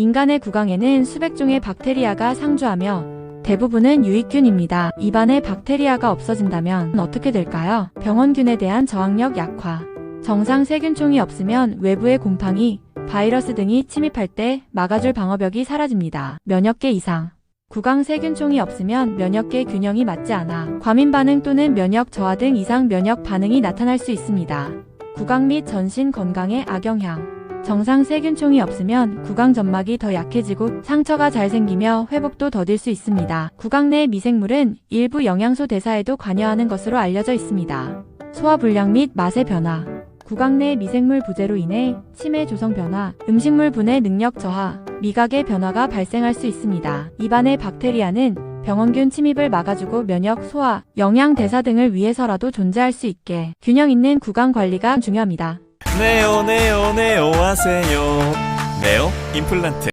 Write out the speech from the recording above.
인간의 구강에는 수백 종의 박테리아가 상주하며 대부분은 유익균입니다. 입안에 박테리아가 없어진다면 어떻게 될까요? 병원균에 대한 저항력 약화. 정상 세균총이 없으면 외부의 곰팡이, 바이러스 등이 침입할 때 막아줄 방어벽이 사라집니다. 면역계 이상. 구강 세균총이 없으면 면역계 균형이 맞지 않아 과민 반응 또는 면역 저하 등 이상 면역 반응이 나타날 수 있습니다. 구강 및 전신 건강에 악영향. 정상 세균총이 없으면 구강 점막이 더 약해지고 상처가 잘 생기며 회복도 더딜 수 있습니다. 구강 내 미생물은 일부 영양소 대사에도 관여하는 것으로 알려져 있습니다. 소화 불량 및 맛의 변화. 구강 내 미생물 부재로 인해 치매 조성 변화, 음식물 분해 능력 저하, 미각의 변화가 발생할 수 있습니다. 입안의 박테리아는 병원균 침입을 막아주고 면역, 소화, 영양 대사 등을 위해서라도 존재할 수 있게 균형 있는 구강 관리가 중요합니다. 네오 네오 네오 하세요. 네오 임플란트